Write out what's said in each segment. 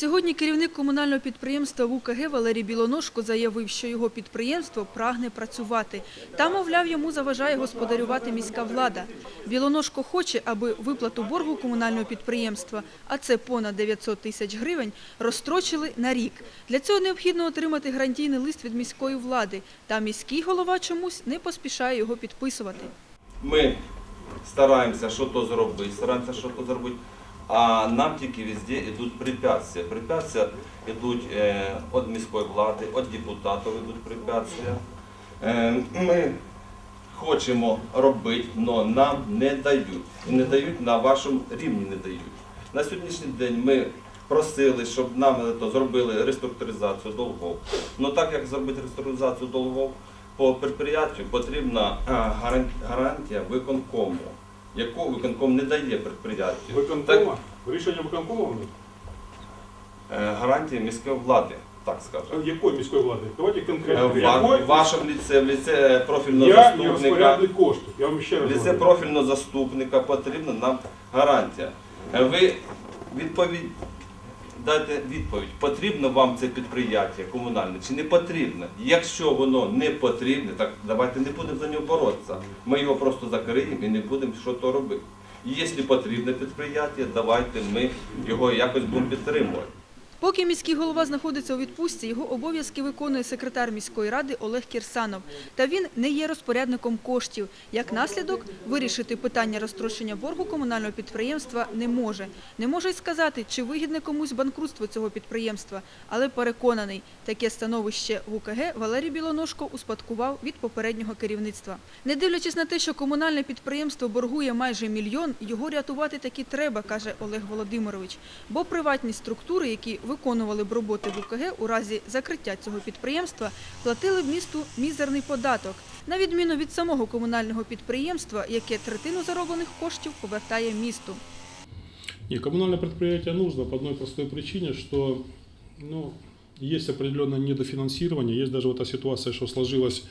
Сьогодні керівник комунального підприємства ВУКГ Валерій Білоножко заявив, що його підприємство прагне працювати. Та, мовляв, йому заважає господарювати міська влада. Білоножко хоче, аби виплату боргу комунального підприємства, а це понад 900 тисяч гривень, розстрочили на рік. Для цього необхідно отримати гарантійний лист від міської влади. Та міський голова чомусь не поспішає його підписувати. Ми стараємося що то зробити, стараємося що то зробити, а нам тільки везде йдуть препятствия. Препятствия йдуть е, від міської влади, від депутатів йдуть препятствия. Е, ми хочемо робити, але нам не дають. І не дають на вашому рівні не дають. На сьогоднішній день ми просили, щоб нам зробили реструктуризацію долгов. Ну так як зробити реструктуризацію долгов, по підприємству потрібна е, гарантія виконкому, яку виконком не дає підприємству. Виконкома? Рішення виконкома в них? Е, Гарантія міської влади, так скажемо. Якої міської влади? Давайте Е, конкретно. В Якої? в вашому ліце, в ліце профільного Я не заступника. розпорядник коштів. Я вам ще В раз ліце говорю. профільного заступника потрібна нам гарантія. Е, Ви відповідь, дайте відповідь, потрібно вам це підприємство комунальне чи не потрібно? Якщо воно не потрібне, так давайте не будемо за нього боротися. Ми його просто закриємо і не будемо що то робити. Якщо потрібне підприємство, давайте ми його якось будемо підтримувати. Поки міський голова знаходиться у відпустці, його обов'язки виконує секретар міської ради Олег Кірсанов. Та він не є розпорядником коштів. Як наслідок, вирішити питання розтрощення боргу комунального підприємства не може. Не може й сказати, чи вигідне комусь банкрутство цього підприємства, але переконаний, таке становище в УКГ Валерій Білоножко успадкував від попереднього керівництва. Не дивлячись на те, що комунальне підприємство боргує майже мільйон, його рятувати таки треба, каже Олег Володимирович. Бо приватні структури, які виконували б роботи в УКГ у разі закриття цього підприємства, платили б місту мізерний податок, на відміну від самого комунального підприємства, яке третину зароблених коштів повертає місту. Не, коммунальное предприятие нужно по одной простой причине, что ну, есть определенное недофинансирование, есть даже вот эта ситуация, что сложилась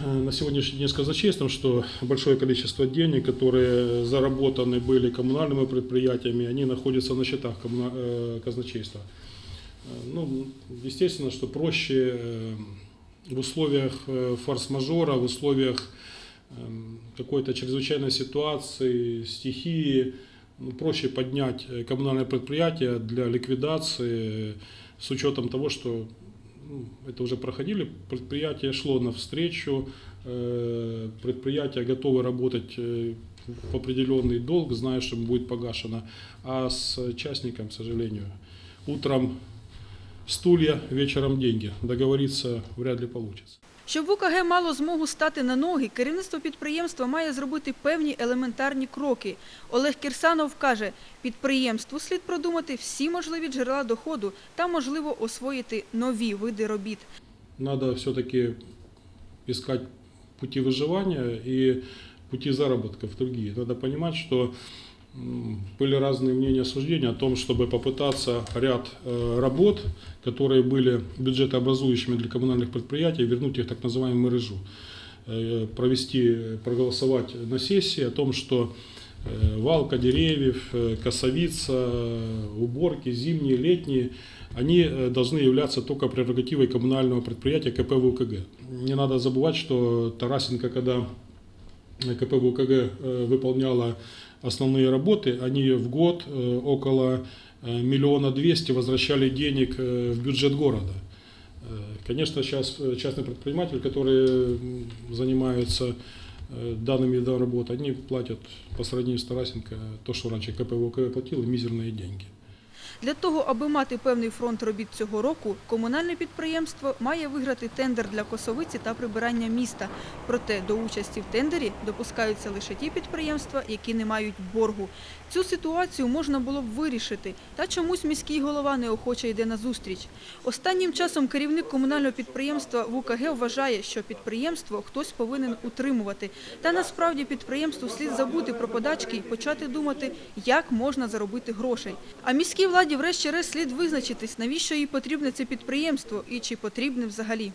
на сегодняшний день с казначейством, что большое количество денег, которые заработаны были коммунальными предприятиями, они находятся на счетах э, казначейства. Э, Ну, естественно, что проще э, в условиях э, форс-мажора, в условиях какой-то чрезвычайной ситуации, стихии, ну, проще поднять э, коммунальное предприятие для ликвидации э, с учетом того, что это уже проходили, предприятие шло навстречу, э, предприятие готовы работать э, в определенный долг, зная, что будет погашено, а с частником, к сожалению, утром стулья, вечером деньги. Договориться вряд ли получится. Щоб УКГ мало змогу стати на ноги, керівництво підприємства має зробити певні елементарні кроки. Олег Кірсанов каже, підприємству слід продумати всі можливі джерела доходу та, можливо, освоїти нові види робіт. надо все-таки искать пути выживания и пути заработков другие. Надо понимать, что м, были разные мнения, суждения о том, чтобы попытаться ряд э, работ, которые были бюджетообразующими для коммунальных предприятий, вернуть их так называемую мэрежу. Э, Провести, проголосовать на сессии о том, что э, валка деревьев, косовица, уборки зимние, летние, они должны являться только прерогативой коммунального предприятия КП ВУКГ. Не надо забывать, что Тарасенко, когда КП ВУКГ э, выполняла основные работы, они в год э, около э, миллиона двести возвращали денег в бюджет города. Конечно, сейчас частные предприниматели, которые занимаются данными видами работы, они платят по сравнению с Тарасенко то, что раньше КП ВУКГ платил, мизерные деньги. Для того, аби мати певний фронт робіт цього року, комунальне підприємство має виграти тендер для косовиці та прибирання міста. Проте до участі в тендері допускаються лише ті підприємства, які не мають боргу. Цю ситуацію можна було б вирішити, та чомусь міський голова неохоче йде на зустріч. Останнім часом керівник комунального підприємства ВУКГ вважає, що підприємство хтось повинен утримувати. Та насправді підприємству слід забути про подачки і почати думати, як можна заробити грошей. А міській владі врешті-решт слід визначитись, навіщо їй потрібне це підприємство і чи потрібне взагалі.